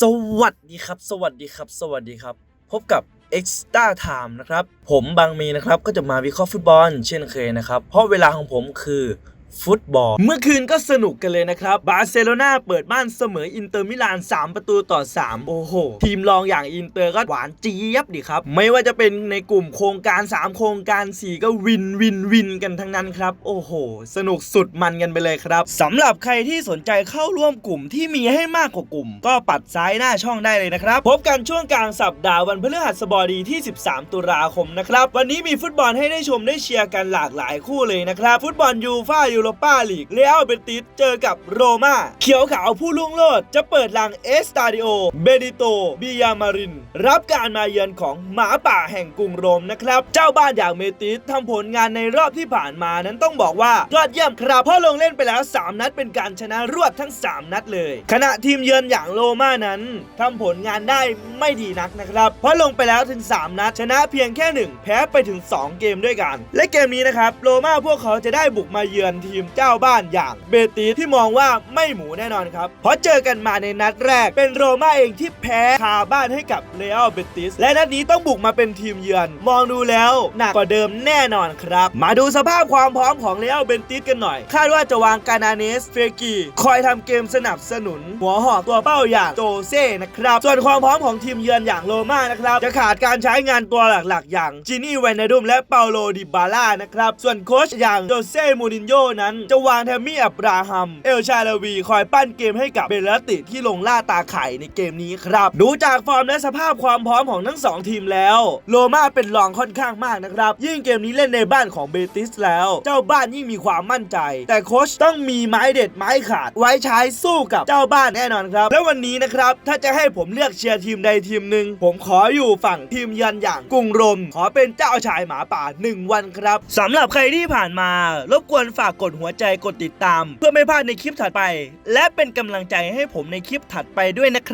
สวัสดีครับ สวัสดีครับ สวัสดีครับ พบกับ Extra Time นะครับ ผมบางมีนะครับ ก็จะมาวิเคราะห์ฟุตบอลเช่นเคยนะครับ เพราะเวลาของผมคือ ฟุตบอล เมื่อคืนก็สนุกกันเลยนะครับ บาร์เซโลนาเปิดบ้านเสมออินเตอร์มิลาน 3 ประตูต่อ 3 โอ้โห ทีมรองอย่างอินเตอร์ก็หวานเจี๊ยบดีครับ ไม่ว่าจะเป็นในกลุ่มโครงการ 3 โครงการ 4 ก็วินวินวินกันทั้งนั้นครับ โอ้โห สนุกสุดมันกันไปเลยครับสำหรับใครที่สนใจเข้าร่วมกลุ่มที่มีให้มากกว่ากลุ่ม ก็ปัดซ้ายหน้าช่องได้เลยนะครับพบกันช่วงกลางสัปดาห์วันพฤหัสบดีที่ 13 ตุลาคมนะครับวันนี้มีฟุตบอลให้ได้ชมได้เชียร์กันหลากหลายคู่เลยนะครับฟุตบอลยูฟ่ายููโรปาลีกเรอัลเบติสเจอกับโรม่าเขียวขาวผู้ลุ่งโลดจะเปิดลังเอสตาดิโอเบดิโตบิยามาริน รับการมาเยือนของหมาป่าแห่งกรุงโรมนะครับ เจ้าบ้านอย่างเมติสทำผลงานในรอบที่ผ่านมานั้นต้องบอกว่ายอดเยี่ยมครับเพราะลงเล่นไปแล้ว 3 นัดเป็นการชนะรวดทั้ง 3 นัดเลย ขณะทีมเยือนอย่างโรมานั้นทำผลงานได้ไม่ดีนักนะครับ เพราะลงไปแล้วถึง 3 นัดชนะเพียงแค่ 1 แพ้ไปถึง 2 เกมด้วยกัน และเกมนี้นะครับโรม่าพวกเขาจะได้บุกมาเยือนทีทีมเจ้าบ้านอย่างเบติสที่มองว่าไม่หมูแน่นอนครับ เพราะเจอกันมาในนัดแรก เป็นโรม่าเองที่แพ้คาบ้านให้กับเรอัลเบติส และนัดนี้ต้องบุกมาเป็นทีมเยือน มองดูแล้วหนักกว่าเดิมแน่นอนครับ มาดูสภาพความพร้อมของเรอัลเบติสกันหน่อย คาดว่าจะวางกานาเนสเฟกีคอยทำเกมสนับสนุน หัวหอกตัวเป้าอย่างโจเซ่นะครับ ส่วนความพร้อมของทีมเยือนอย่างโรม่านะครับ จะขาดการใช้งานตัวหลักๆ อย่างจินี่แวนนาดุมและเปาโลดิบาล่านะครับ ส่วนโค้ชอย่างโจเซ่มูรินโญ่นั้น จะวางแทมมี่อับราฮัม เอลชาลาวีคอยปั้นเกมให้กับเบลลติที่ลงล่าตาไข่ในเกมนี้ครับ ดูจากฟอร์มและสภาพความพร้อมของทั้งสองทีมแล้วโรม่าเป็นรองค่อนข้างมากนะครับ ยิ่งเกมนี้เล่นในบ้านของเบติสแล้ว เจ้าบ้านยิ่งมีความมั่นใจ แต่โค้ชต้องมีไม้เด็ดไม้ขาด ไว้ใช้สู้กับเจ้าบ้านแน่นอนครับ และวันนี้นะครับถ้าจะให้ผมเลือกเชียร์ทีมใดทีมหนึ่งผมขออยู่ฝั่งทีมยันอย่างกรุงรม ขอเป็นเจ้าชายหมาป่า 1 วันครับสำหรับใครที่ผ่านมารบกวนฝากกดดหัวใจกดติดตาม เพื่อไม่พลาดในคลิปถัดไป และเป็นกำลังใจให้ผมในคลิปถัดไปด้วยนะครับ